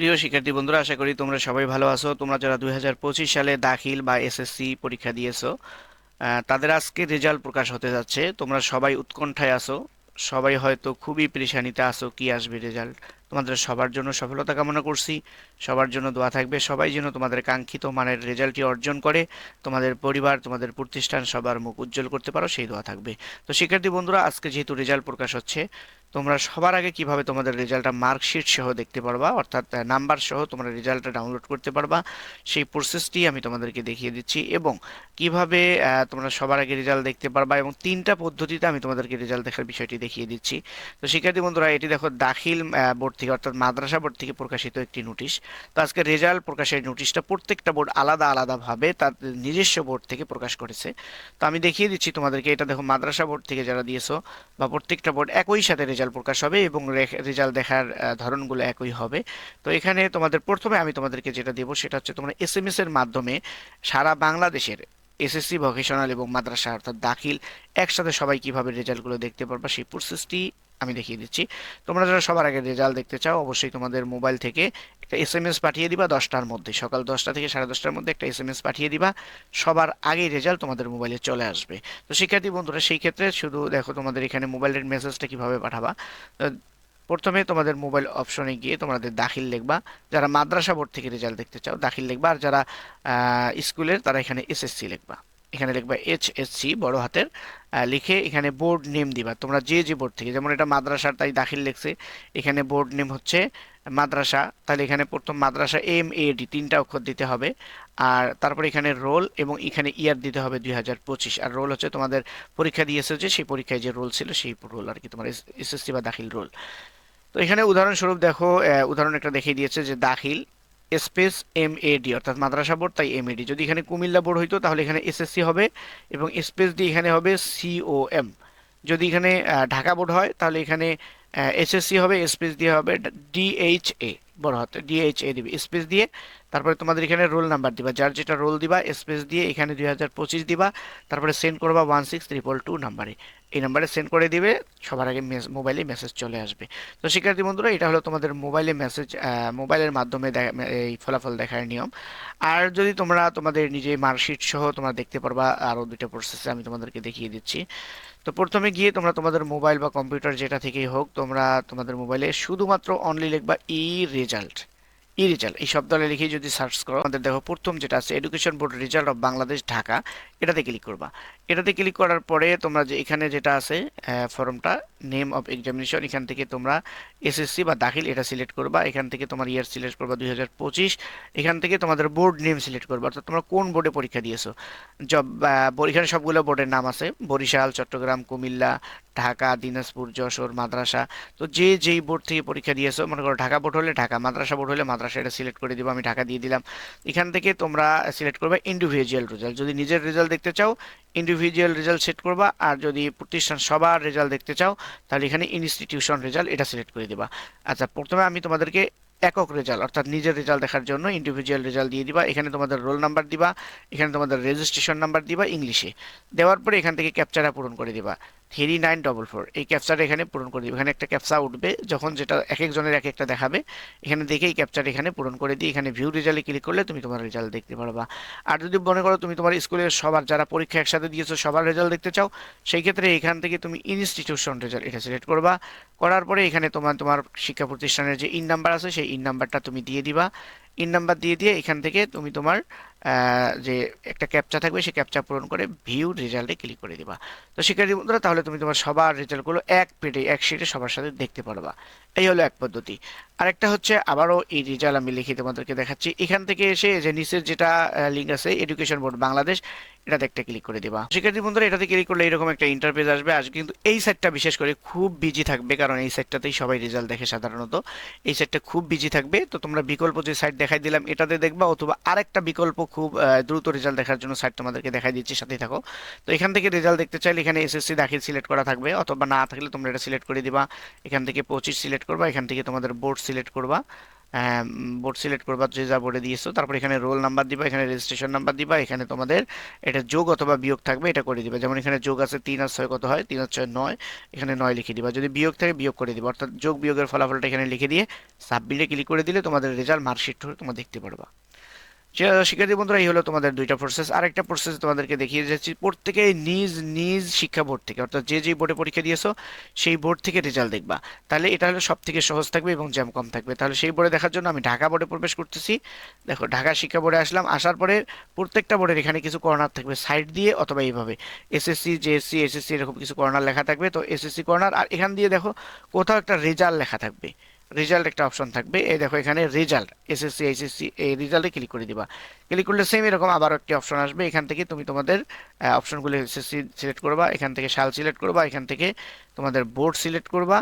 প্রিয় শিক্ষার্থী বন্ধুরা, আশা করি তোমরা সবাই ভালো আছো। তোমরা যারা দুই হাজার পঁচিশ সালে দাখিল বা এসএসসি পরীক্ষা দিয়েছ তাদের আজকে রেজাল্ট প্রকাশ হতে যাচ্ছে। তোমরা সবাই উৎকণ্ঠায় আছো, সবাই হয়তো খুবই পেরেশানিতে আসো কি আসবে রেজাল্ট। তোমাদের সবার জন্য সফলতা কামনা করছি, সবার জন্য দোয়া থাকবে, সবাই যেন তোমাদের কাঙ্ক্ষিত মানের রেজাল্টটি অর্জন করে, তোমাদের পরিবার, তোমাদের প্রতিষ্ঠান সবার মুখ উজ্জ্বল করতে পারো, সেই দোয়া থাকবে। তো শিক্ষার্থী বন্ধুরা, আজকে যেহেতু রেজাল্ট প্রকাশ হচ্ছে তোমরা সবার আগে কীভাবে তোমাদের রেজাল্টটা মার্কশিট সহ দেখতে পারবা, অর্থাৎ নাম্বার সহ তোমরা রেজাল্টটা ডাউনলোড করতে পারবা, সেই প্রসেসটি আমি তোমাদেরকে দেখিয়ে দিচ্ছি এবং কীভাবে তোমরা সবার আগে রেজাল্ট দেখতে পারবা এবং তিনটা পদ্ধতিতে আমি তোমাদেরকে রেজাল্ট দেখার বিষয়টি দেখিয়ে দিচ্ছি। তো শিক্ষার্থী বন্ধুরা, এটি দেখো দাখিল বোর্ড থেকে, অর্থাৎ মাদ্রাসা বোর্ড থেকে প্রকাশিত একটি নোটিশ। তো আজকে রেজাল্ট প্রকাশের নোটিশটা প্রত্যেকটা বোর্ড আলাদা আলাদাভাবে তার নিজস্ব বোর্ড থেকে প্রকাশ করেছে। তো আমি দেখিয়ে দিচ্ছি তোমাদেরকে, এটা দেখো মাদ্রাসা বোর্ড থেকে যারা দিয়েছ বা প্রত্যেকটা বোর্ড একই সাথে রেজাল্ট প্রকাশ হবে এবং রেজাল্ট দেখার ধরনগুলো একই হবে। তো এখানে তোমাদের প্রথমে আমি তোমাদেরকে যেটা দেবো সেটা হচ্ছে তোমরা এস এম এস এর মাধ্যমে সারা বাংলাদেশের এসএসসি ভোকেশনাল এবং মাদ্রাসা অর্থাৎ দাখিল, একসাথে সবাই কীভাবে রেজাল্টগুলো দেখতে পারবা সেই প্রসেসটি আমি দেখিয়ে দিচ্ছি। তোমরা যারা সবার আগে রেজাল্ট দেখতে চাও, অবশ্যই তোমাদের মোবাইল থেকে একটা এস এম এস পাঠিয়ে দিবা দশটার মধ্যে। সকাল দশটা থেকে সাড়ে দশটার মধ্যে একটা এস এম এস পাঠিয়ে দিবা। সবার আগেই রেজাল্ট তোমাদের মোবাইলে চলে আসবে। তো শিক্ষার্থী বন্ধুরা, সেই ক্ষেত্রে শুধু দেখো তোমাদের এখানে মোবাইলের মেসেজটা কীভাবে পাঠাবা? প্রথমে তোমাদের মোবাইল অপশনে গিয়ে তোমাদের দাখিল লিখবা। যারা মাদ্রাসা বোর্ড থেকে রেজাল্ট দেখতে চাও, দাখিল লিখবা। আর যারা স্কুলের, তারা এখানে এসএসসি লিখবা। এখানে লিখবা এইচ এস সি বড় হাতের লিখে এখানে বোর্ড নেম দিবা। তোমরা যে যে বোর্ড থেকে, যেমন এটা মাদ্রাসার, তাই দাখিল লিখছে। এখানে বোর্ড নেম হচ্ছে মাদ্রাসা। তাহলে এখানে প্রথম মাদ্রাসা এম এ ডি তিনটা অক্ষর দিতে হবে। আর তারপর এখানে রোল এবং এখানে ইয়ার দিতে হবে দুই হাজার পঁচিশ। আর রোল হচ্ছে তোমাদের পরীক্ষা দিয়েছে যে সেই পরীক্ষায় যে রোল ছিল, সেই রোল আর কি তোমার এসএসসি বা দাখিল রোল তো এখানে উদাহরণস্বরূপ দেখো উদাহরণ একটা দেখিয়ে দিয়েছে যে দাখিল স্পেস এম এ ডি অর্থাৎ মাদ্রাসা বোর্ড, তাই এম এ ডি যদি এখানে কুমিল্লা বোর্ড হইতো, তাহলে এখানে এসএসসি হবে এবং স্পেস দিয়ে এখানে হবে সিওএম যদি এখানে ঢাকা বোর্ড হয়, তাহলে এখানে এসএসসি হবে, স্পেস দিয়ে হবে ডিএইচএ বড় হাতে ডিএইচএ দিবে, স্পেস দিয়ে। তারপরে তোমাদের এখানে রোল নাম্বার দিবা, যার যেটা রোল দিবা, স্পেস দিয়ে এখানে দুই হাজার পঁচিশ দিবা, তারপরে সেন্ড করবা ওয়ান সিক্স ট্রিপল টু নাম্বারে এই নাম্বারে সেন্ড করে দিবে, সবার আগে মোবাইলে মেসেজ চলে আসবে। তো শিক্ষার্থী বন্ধুরা, এটা হলো তোমাদের মোবাইলে মেসেজ মোবাইলের মাধ্যমে এই ফলাফল দেখার নিয়ম। আর যদি তোমরা তোমাদের নিজে মার্কশিট সহ তোমরা দেখতে পারবা, আরও দুইটা প্রসেসে আমি তোমাদেরকে দেখিয়ে দিচ্ছি। তো প্রথমে গিয়ে তোমরা তোমাদের মোবাইল বা কম্পিউটার যেটা থেকেই হোক, তোমরা তোমাদের মোবাইলে শুধুমাত্র অনলি লিখবা ই রেজাল্ট ই রেজাল্ট। এই শব্দটা লিখে যদি সার্চ করো, আমাদের দেখো প্রথম যেটা আছে education board result of Bangladesh Dhaka এটাতে ক্লিক করবা। এটাতে ক্লিক করার পরে তোমরা যে এখানে যেটা আছে ফর্মটা নেম অফ এক্সামিনেশন এখান থেকে তোমরা এসএসসি বা দাখিল এটা সিলেক্ট করবা। এখান থেকে তোমার ইয়ার সিলেক্ট করবা দুই হাজার পঁচিশ। এখান থেকে তোমাদের বোর্ড নেম সিলেক্ট করবা। অর্থাৎ তোমরা কোন বোর্ডে পরীক্ষা দিয়েছ? জব এখানে সবগুলো বোর্ডের নাম আছে। বরিশাল, চট্টগ্রাম, কুমিল্লা, ঢাকা, দিনাজপুর, যশোর, মাদ্রাসা। তো যে যেই বোর্ড থেকে পরীক্ষা দিয়েছ, মনে করো ঢাকা বোর্ড হলে ঢাকা, মাদ্রাসা বোর্ড হলে মাদ্রাসা। এটা সিলেক্ট করে দিব, আমি ঢাকা দিয়ে দিলাম। এখান থেকে তোমরা সিলেক্ট করবে ইন্ডিভিজুয়াল রেজাল্ট যদি নিজের রেজাল্ট দেখতে চাও ইন্ডিভিজুয়াল রেজাল্ট সেট করবা, আর যদি প্রতিষ্ঠান সবার রেজাল্ট দেখতে চাও, তাহলে এখানে ইনস্টিটিউশন রেজাল্ট এটা সিলেক্ট করে দিবা। আচ্ছা প্রথমে আমি তোমাদেরকে একক রেজাল্ট অর্থাৎ নিজের রেজাল্ট দেখার জন্য ইন্ডিভিজুয়াল রেজাল্ট দিয়ে দিবা। এখানে তোমাদের রোল নাম্বার দিবা, এখানে তোমাদের রেজিস্ট্রেশন নাম্বার দিবা ইংলিশে। দেওয়ার পরে এখান থেকে ক্যাপচারা পূরণ করে দিবা। Three nine double four. এই ক্যাপচারটা এখানে পূরণ করে দিবে এখানে একটা ক্যাপচা উঠবে, যখন যেটা এক একজনের এক একটা দেখাবে, এখানে দেখে এই ক্যাপচার এখানে পূরণ করে দিয়ে এখানে ভিউ রেজাল্টে ক্লিক করলে তুমি তোমার রেজাল্ট দেখতে পারবা। আর যদি মনে করো তুমি তোমার স্কুলের সবার যারা পরীক্ষা একসাথে দিয়েছ, সবার রেজাল্ট দেখতে চাও, সেই ক্ষেত্রে এখান থেকে তুমি ইনস্টিটিউশন রেজাল্ট এটা সিলেক্ট করবা। করার পরে এখানে তোমার তোমার শিক্ষা প্রতিষ্ঠানের যে ইন নাম্বার আছে, সেই ইন নাম্বারটা তুমি দিয়ে দিবা। ইন নাম্বার দিয়ে দিয়ে এখান থেকে তুমি তোমার যে একটা ক্যাপচা থাকবে, সেই ক্যাপচা পূরণ করে ভিউ রেজাল্টে ক্লিক করে দিবা। তো শিক্ষার্থী বন্ধুরা, তাহলে তুমি তোমার সবার রেজাল্টগুলো এক পেটে এক শিটে সবার সাথে দেখতে পারবা। এই হলো এক পদ্ধতি। আরেকটা হচ্ছে, আবারও এই রেজাল্ট আমি লিখে তোমাদেরকে দেখাচ্ছি। এখান থেকে এসে যে নিচের যেটা লিঙ্ক আছে এডুকেশন বোর্ড বাংলাদেশ এটাতে একটা ক্লিক করে দিবা। শিক্ষার্থী বন্ধুরা, এটাতে ক্লিক করলে এরকম একটা ইন্টারফেস আসবে। আজ কিন্তু এই সাইটটা বিশেষ করে খুব বিজি থাকবে, কারণ এই সাইটটাতেই সবাই রেজাল্ট দেখে সাধারণত। এই সাইটটা খুব বিজি থাকবে। তো তোমরা বিকল্প যে সাইট দেখাই দিলাম, এটাতে দেখবা অথবা আরেকটা বিকল্প খুব দ্রুত রেজাল্ট দেখার জন্য সাইট তোমাদেরকে দেখাই দিচ্ছি, সাথেই থাকো। তো এখান থেকে রেজাল্ট দেখতে চাইলে এখানে এসএসসি দাখিল সিলেক্ট করা থাকবে, অথবা না থাকলে তোমরা এটা সিলেক্ট করে দিবা। এখান থেকে পঁচিশ সিলেক্ট করবা, এখান থেকে তোমাদের বোর্ড সিলেক্ট করবা। বোর্ড সিলেক্ট করবা, যে যা বোর্ডে দিয়েছ, তারপর এখানে রোল নাম্বার দিবা, এখানে রেজিস্ট্রেশন নাম্বার দিবা, এখানে তোমাদের এটা যোগ অথবা বিয়োগ থাকবে, এটা করে দিবা। যেমন এখানে যোগ আছে তিন আর ছয় কত হয়? তিন আর ছয় নয়, এখানে নয় লিখে দিবা। যদি বিয়োগ থাকে, বিয়োগ করে দিবা। অর্থাৎ যোগ বিয়োগের ফলাফলটা এখানে লিখে দিয়ে সাবমিটে ক্লিক করে দিলে তোমাদের রেজাল্ট মার্কশিট তোমরা দেখতে পারবা। শিক্ষার্থী বন্ধুরা, এই হলো তোমাদের দুইটা প্রসেস আরেকটা প্রসেস তোমাদেরকে দেখিয়ে যাচ্ছি প্রত্যেকে নিজ নিজ শিক্ষা বোর্ড থেকে, অর্থাৎ যে যে বোর্ডে পরীক্ষা দিয়েছ, সেই বোর্ড থেকে রেজাল্ট দেখবা। তাহলে এটা হলো সব থেকে সহজ থাকবে এবং জ্যাম কম থাকবে। তাহলে সেই বোর্ডে দেখার জন্য আমি ঢাকা বোর্ডে প্রবেশ করতেছি। দেখো, ঢাকা শিক্ষা বোর্ডে আসলাম। আসার পরে প্রত্যেকটা বোর্ডের এখানে কিছু কর্নার থাকবে সাইড দিয়ে অথবা এইভাবে। এসএসসি জেএসসি এসএসসি এরকম কিছু কর্নার লেখা থাকবে। তো এসএসসি কর্নার আর এখান দিয়ে দেখো, কোথাও একটা রেজাল্ট লেখা থাকবে। রেজাল্ট একটা অপশন থাকবে। এই দেখো এখানে রেজাল্ট এসএসসি এইচএসসি এই রেজাল্টে ক্লিক করে দিবা। ক্লিক করলে সেম এরকম আবার একটি অপশন আসবে। এখান থেকে তুমি তোমাদের অপশনগুলো এসএসসি সিলেক্ট করবা, এখান থেকে সাল সিলেক্ট করবা, এখান থেকে তোমাদের বোর্ড সিলেক্ট করবা।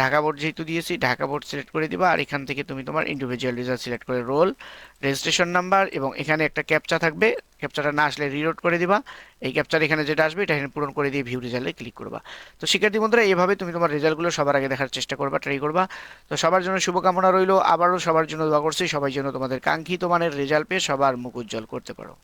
ঢাকা বোর্ড যেহেতু দিয়েছি, ঢাকা বোর্ড সিলেক্ট করে দিবা। আর এখান থেকে তুমি তোমার ইন্ডিভিজুয়াল রেজাল্ট সিলেক্ট করে রোল রেজিস্ট্রেশন নাম্বার এবং এখানে একটা ক্যাপচা থাকবে। ক্যাপচাটা না আসলে রিলোড করে দিবা। এই ক্যাপচার এখানে যেটা আসবে, এটা এখানে পূরণ করে দিয়ে ভিউ রেজাল্টে ক্লিক করবা। তো শিক্ষার্থী বন্ধুরা এভাবে তুমি তোমার রেজাল্টগুলো সবার আগে দেখার চেষ্টা করবা ট্রাই করবা। তো সবার জন্য শুভকামনা রইল। আবারও সবার জন্য দোয়া করছি। সবাই যেন তোমাদের কাঙ্ক্ষিত মানের রেজাল্ট পেয়ে সবার মুখ উজ্জ্বল করতে পারো।